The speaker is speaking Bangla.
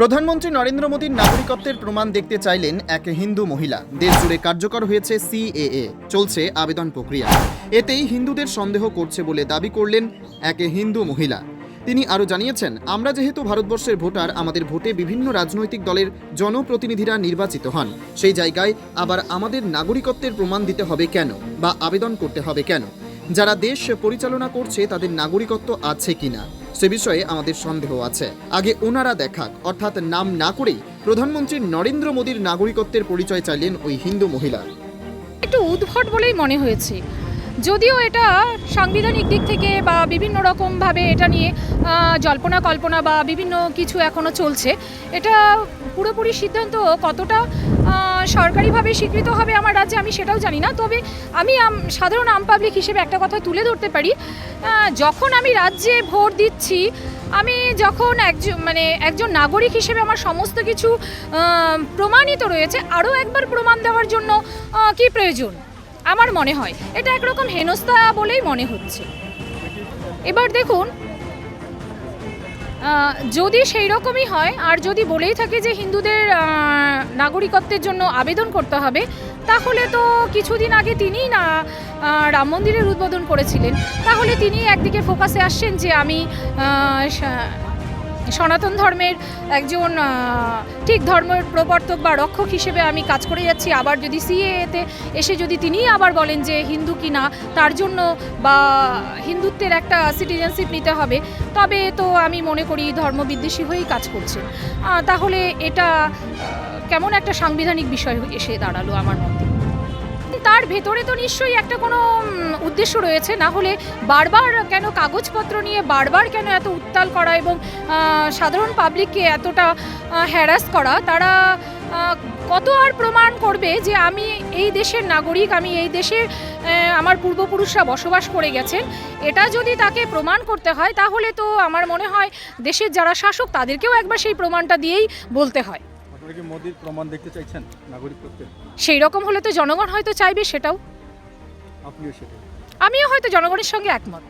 প্রধানমন্ত্রী নরেন্দ্র মোদীর নাগরিকত্বের প্রমাণ দেখতে চাইলেন এক হিন্দু মহিলা। দেশ জুড়ে কার্যকর হয়েছে সিএএ চলছে আবেদন প্রক্রিয়া। এতেই হিন্দুদের সন্দেহ করছে বলে দাবি করলেন এক হিন্দু মহিলা। তিনি আরও জানিয়েছেন, আমরা যেহেতু ভারতবর্ষের ভোটার, আমাদের ভোটে বিভিন্ন রাজনৈতিক দলের জনপ্রতিনিধিরা নির্বাচিত হন। সেই জায়গায় আবার আমাদের নাগরিকত্বের প্রমাণ দিতে হবে কেন বা আবেদন করতে হবে কেন? যারা দেশ পরিচালনা করছে, তাদের নাগরিকত্ব আছে কিনা? সে বিষয়ে আমাদের সন্দেহ আছে। আগে ওনারা দেখাক, অর্থাৎ নাম না করেই প্রধানমন্ত্রী নরেন্দ্র মোদীর নাগরিকত্বের পরিচয় চাইলেন ওই হিন্দু মহিলা। একটু উদ্ভট বলেই মনে হয়েছে। যদিও এটা সাংবিধানিক দিক থেকে বা বিভিন্ন রকমভাবে এটা নিয়ে জল্পনা কল্পনা বা বিভিন্ন কিছু এখনও চলছে, এটা পুরোপুরি সিদ্ধান্ত কতটা সরকারিভাবে স্বীকৃত হবে আমার রাজ্যে আমি সেটাও জানি না। তবে আমি সাধারণ আম পাবলিক হিসেবে একটা কথা তুলে ধরতে পারি। যখন আমি রাজ্যে ভোট দিচ্ছি, আমি যখন একজন মানে একজন নাগরিক হিসেবে আমার সমস্ত কিছু প্রমাণিত রয়েছে, আরও একবার প্রমাণ দেওয়ার জন্য কি প্রয়োজন? আমার মনে হয়। এটা একরকম হেনস্থা বলেই মনে হচ্ছে। এবার দেখুন যদি সেই রকমই হয়, আর যদি বলেই থাকে যে হিন্দুদের নাগরিকত্বের জন্য আবেদন করতে হবে, তাহলে তো কিছুদিন আগে তিনি না রাম মন্দিরের উদ্বোধন করেছিলেন। তাহলে তিনি একদিকে ফোকাসে আসছেন যে আমি সনাতন ধর্মের একজন ঠিক ধর্মের প্রবর্তক বা রক্ষক হিসেবে আমি কাজ করে যাচ্ছি। আবার যদি সিএতে এসে যদি তিনিই আবার বলেন যে হিন্দু কি না, তার জন্য বা হিন্দুত্বের একটা সিটিজেনশিপ নিতে হবে, তবে তো আমি মনে করি ধর্মবিদ্বেষী হয়েই কাজ করছে। তাহলে এটা কেমন একটা সাংবিধানিক বিষয় এসে দাঁড়াল আমার মতে? তার ভেতরে তো নিশ্চয়ই একটা কোনো উদ্দেশ্য রয়েছে। না হলে বারবার কেন কাগজপত্র নিয়ে বারবার কেন এত উত্তাল করা এবং সাধারণ পাবলিককে এতটা হ্যারাস করা, তারা কত আর প্রমাণ করবে যে আমি এই দেশের নাগরিক, আমি এই দেশে আমার পূর্বপুরুষরা বসবাস করে গেছেন। এটা যদি তাকে প্রমাণ করতে হয়, তাহলে তো আমার মনে হয় দেশের যারা শাসক, তাদেরকেও একবার সেই প্রমাণটা দিয়েই বলতে হয়। আপনারা কি মোদির প্রমাণ দেখতে চাইছেন নাগরিকত্বের সেই রকম হলে তো জনগণ হয়তো চাইবে সেটাও। আপনিও সেটা আমিও হয়তো জনগণের সঙ্গে একমত।